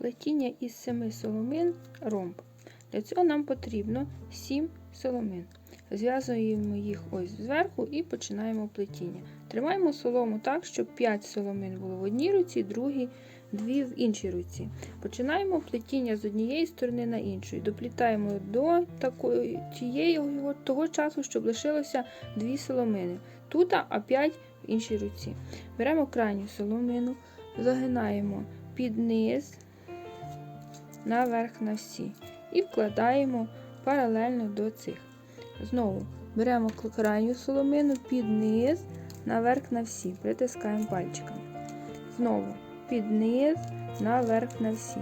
плетіння із 7 соломин ромб. Для цього нам потрібно 7 соломин. Зв'язуємо їх ось зверху і починаємо плетіння. Тримаємо солому так, щоб 5 соломин було в одній руці, другі 2 в іншій руці. Починаємо плетіння з однієї сторони на іншу. Доплітаємо до такої, тієї того часу, щоб лишилося 2 соломини. Тут, а 5 в іншій руці. Беремо крайню соломину, загинаємо під низ, наверх на всі. І вкладаємо паралельно до цих. Знову беремо крайню соломину під низ, наверх на всі. Притискаємо пальчиками. Знову під низ, наверх на всі.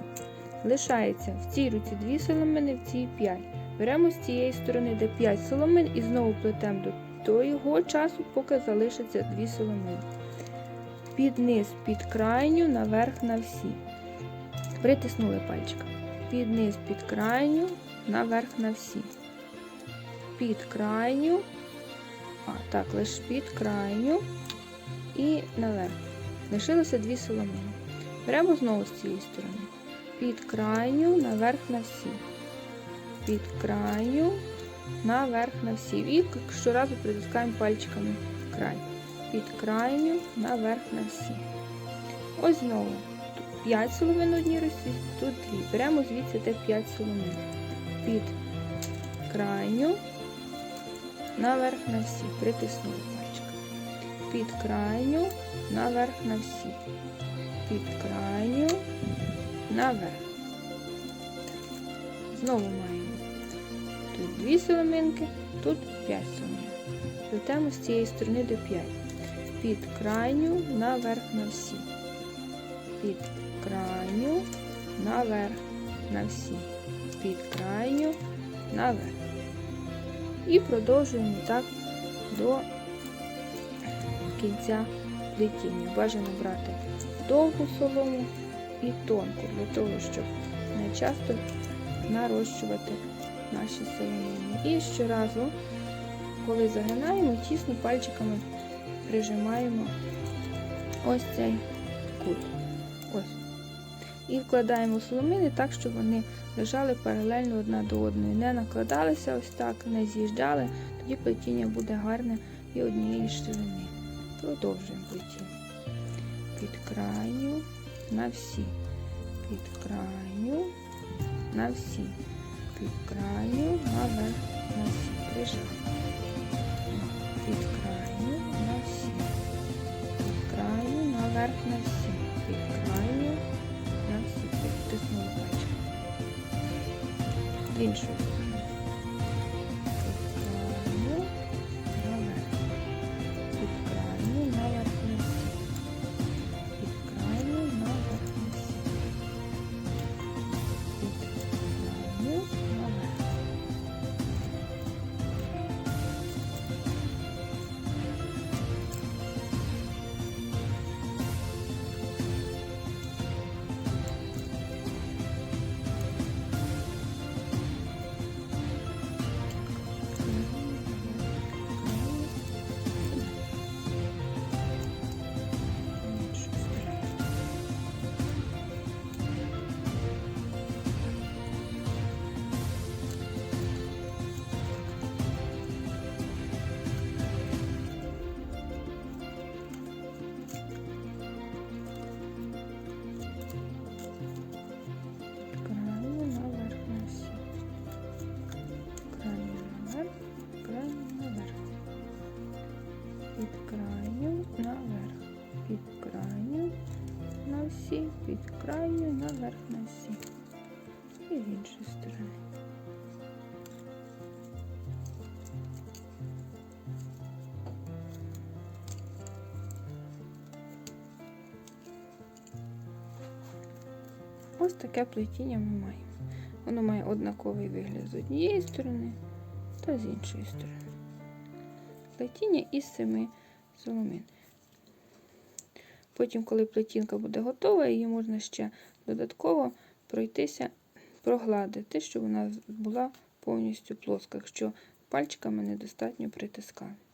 Лишається в цій руці 2 соломини, в цій 5. Беремо з цієї сторони, де 5 соломин, і знову плетемо до того часу, поки залишиться 2 соломини. Під низ, під крайню, наверх на всі. Притиснули пальчиком. Під низ, під крайню, наверх на всі. Під крайню, а, так, лише під крайню і наверх. Лишилося дві соломини. Беремо знову з цієї сторони. Під крайню, наверх на всі. Під крайню, наверх на всі. І щоразу притискаємо пальчиками край. Під крайню, наверх на всі. Ось знову. Тут 5 соломин одній росі, тут 2. Беремо звідси те 5 соломин. Під крайню, наверх на всі. Притиснули пальчиками. Під крайню, наверх на всі. Під крайню, наверх. Знову маємо тут 2 соломинки, тут 5 соломин. Плетемо з цієї сторони до 5. Під крайню, наверх на всі. Під крайню, наверх на всі. Під крайню, наверх. І продовжуємо так до кінця плетіння. Бажано брати довгу солому і тонку, для того, щоб не часто нарощувати наші соломини. І щоразу, коли загинаємо, тісно пальчиками прижимаємо ось цей кут. І вкладаємо соломини так, щоб вони лежали паралельно одна до одної. Не накладалися ось так, не з'їжджали, тоді плетіння буде гарне і однієї ширини. Продовжуємо плетіння. Під крайню на всі. Під крайню на всі. Під крайню наверх на всі. Прижали. Під крайню на всі. Під крайню наверх на всі. Під крайню Іншою сторону. На всі, під крайню наверх на всі. І з іншої сторони. Ось таке плетіння ми маємо. Воно має однаковий вигляд з однієї сторони та з іншої сторони. Плетіння із семи соломин. Потім, коли плетінка буде готова, її можна ще додатково пройтися, прогладити, щоб вона була повністю плоска, якщо пальчиками недостатньо притискати.